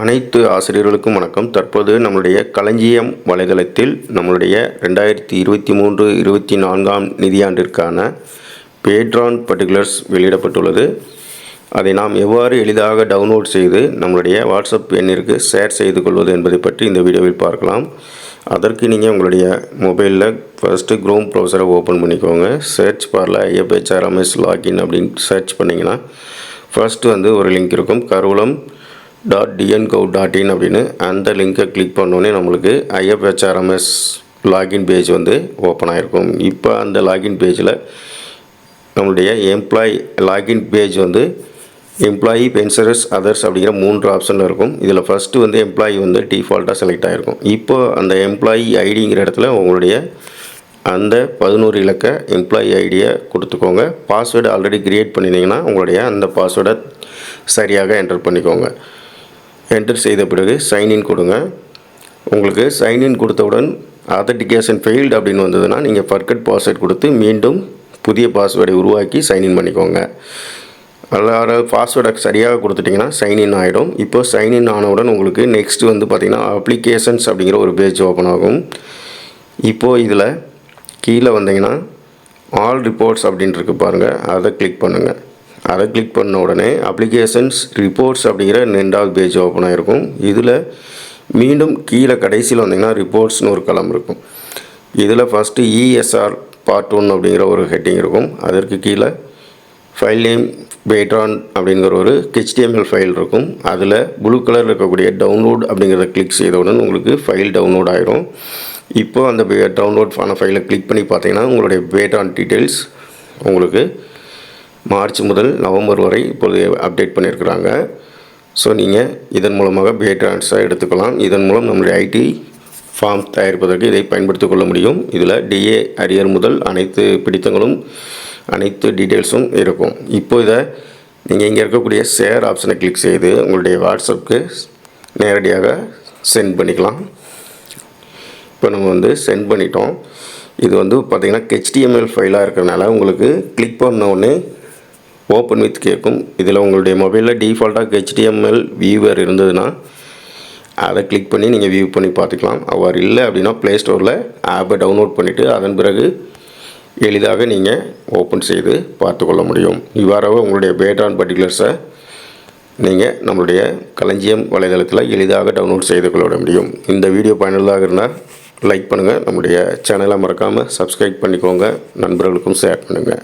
அனைத்து ஆசிரியர்களுக்கும் வணக்கம். தற்போது நம்மளுடைய களஞ்சியம் வலைதளத்தில் நம்மளுடைய ரெண்டாயிரத்தி இருபத்தி மூன்று இருபத்தி நான்காம் நிதியாண்டிற்கான பேட்ரான் பர்டிகுலர்ஸ் வெளியிடப்பட்டுள்ளது. அதை நாம் எவ்வாறு எளிதாக டவுன்லோட் செய்து நம்மளுடைய வாட்ஸ்அப் எண்ணிற்கு ஷேர் செய்து கொள்வது என்பதை பற்றி இந்த வீடியோவில் பார்க்கலாம். அதற்கு நீங்கள் உங்களுடைய மொபைலில் ஃபஸ்ட்டு க்ரோம் ப்ரௌசரை ஓப்பன் பண்ணிக்கோங்க. சர்ச் பாரில் ஐஎஃப்ஹெச்ஆர்எம்எஸ் லாகின் அப்படின்னு சர்ச் பண்ணிங்கன்னா ஃபஸ்ட்டு வந்து ஒரு லிங்க் இருக்கும். Karuvoolam dot TN gov dot in அப்படின்னு அந்த லிங்கை கிளிக் பண்ணோன்னே நம்மளுக்கு ஐஎஃப்ஹெச்ஆர்எம்எஸ் லாகின் பேஜ் வந்து ஓப்பன் ஆகிருக்கும் இப்போ அந்த லாகின் பேஜில் நம்மளுடைய எம்ப்ளாயி லாகின் பேஜ் வந்து எம்ப்ளாயி பென்சரஸ் அதர்ஸ் அப்படிங்கிற மூன்று ஆப்ஷனில் இருக்கும். இதில் ஃபஸ்ட்டு வந்து எம்ப்ளாயி வந்து டிஃபால்ட்டாக செலக்ட் ஆகிருக்கும் இப்போ அந்த எம்ப்ளாயி ஐடிங்கிற இடத்துல உங்களுடைய அந்த பதினோரு இலக்க எம்ப்ளாயி ஐடியை கொடுத்துக்கோங்க. பாஸ்வேர்டு ஆல்ரெடி க்ரியேட் பண்ணியிருந்தீங்கன்னா உங்களுடைய அந்த பாஸ்வேர்டை சரியாக என்டர் பண்ணிக்கோங்க. என்டர் செய்த பிறகு சைன்இன் கொடுங்க. உங்களுக்கு சைன்இன் கொடுத்தவுடன் ஆத்தன்டிகேஷன் ஃபெயில்டு அப்படின்னு வந்ததுன்னா நீங்கள் ஃபர்கட் பாஸ்வேர்ட் கொடுத்து மீண்டும் புதிய பாஸ்வேர்டை உருவாக்கி சைன்இன் பண்ணிக்கோங்க. அதாவது பாஸ்வேர்டை சரியாக கொடுத்துட்டிங்கன்னா சைன்இன் ஆகிடும் இப்போ சைன்இன் ஆனவுடன் உங்களுக்கு நெக்ஸ்ட் வந்து பார்த்திங்கன்னா அப்ளிகேஷன்ஸ் அப்படிங்கிற ஒரு பேஜ் ஓப்பன் ஆகும். இப்போது இதில் கீழே வந்தீங்கன்னா ஆல் ரிப்போர்ட்ஸ் அப்படின்னு இருக்கு பாருங்கள் அதை கிளிக் பண்ணுங்கள் அதை கிளிக் பண்ண உடனே அப்ளிகேஷன்ஸ் ரிப்போர்ட்ஸ் அப்படிங்கிற ரெண்டாவது பேஜ் ஓப்பன் ஆகிருக்கும் இதில் மீண்டும் கீழே கடைசியில் வந்தீங்கன்னா ரிப்போர்ட்ஸ்னு ஒரு களம் இருக்கும். இதில் ஃபஸ்ட்டு இஎஸ்ஆர் பார்ட் ஒன் அப்படிங்கிற ஒரு ஹெட்டிங் இருக்கும். அதற்கு கீழே ஃபைல் நேம் பேட்ரான் அப்படிங்கிற ஒரு ஹெச்டிஎம்எல் ஃபைல் இருக்கும். அதில் ப்ளூ கலர் இருக்கக்கூடிய டவுன்லோட் அப்படிங்கிறத கிளிக் செய்தவுடன் உங்களுக்கு ஃபைல் டவுன்லோட் ஆகிரும் இப்போ அந்த டவுன்லோட் ஆன ஃபைலை கிளிக் பண்ணி பார்த்தீங்கன்னா உங்களுடைய பேட்ரான் டீட்டெயில்ஸ் உங்களுக்கு மார்ச் முதல் நவம்பர் வரை இப்போது அப்டேட் பண்ணியிருக்கிறாங்க. ஸோ நீங்கள் இதன் மூலமாக பேட்ரான்ஸாக எடுத்துக்கலாம். இதன் மூலம் நம்முடைய ஐடி ஃபார்ம் தயாரிப்பதற்கு இதை பயன்படுத்திக் கொள்ள முடியும். இதில் டிஏ அரியர் முதல் அனைத்து பிடித்தங்களும் அனைத்து டீட்டெயில்ஸும் இருக்கும். இப்போ இதை நீங்கள் இங்கே இருக்கக்கூடிய ஷேர் ஆப்ஷனை கிளிக் செய்து உங்களுடைய வாட்ஸ்அப்புக்கு நேரடியாக சென்ட் பண்ணிக்கலாம். இப்போ நம்ம வந்து சென்ட் பண்ணிட்டோம். இது வந்து பார்த்திங்கன்னா ஹெச்டிஎம்எல் ஃபைலாக இருக்கிறனால உங்களுக்கு கிளிக் பண்ண உடனே ஓப்பன் வித் கேட்கும் இதில் உங்களுடைய மொபைலில் டிஃபால்ட்டாக ஹெச்டிஎம்எல் வியூவர் இருந்ததுன்னா அதை கிளிக் பண்ணி நீங்கள் வியூ பண்ணி பார்த்துக்கலாம். அவ்வாறு இல்லை அப்படின்னா ப்ளே ஸ்டோரில் ஆப்பை டவுன்லோட் பண்ணிவிட்டு அதன் பிறகு எளிதாக நீங்கள் ஓப்பன் செய்து பார்த்துக்கொள்ள முடியும். இவ்வாறாக உங்களுடைய பேட்ரான் பர்டிகுலர்ஸை நீங்கள் நம்மளுடைய களஞ்சியம் வலைதளத்தில் எளிதாக டவுன்லோட் செய்து கொள்ள முடியும். இந்த வீடியோ பயனுள்ளதாக இருந்தால் லைக் பண்ணுங்கள் நம்முடைய சேனலை மறக்காமல் சப்ஸ்கிரைப் பண்ணிக்கோங்க. நண்பர்களுக்கும் ஷேர் பண்ணுங்கள்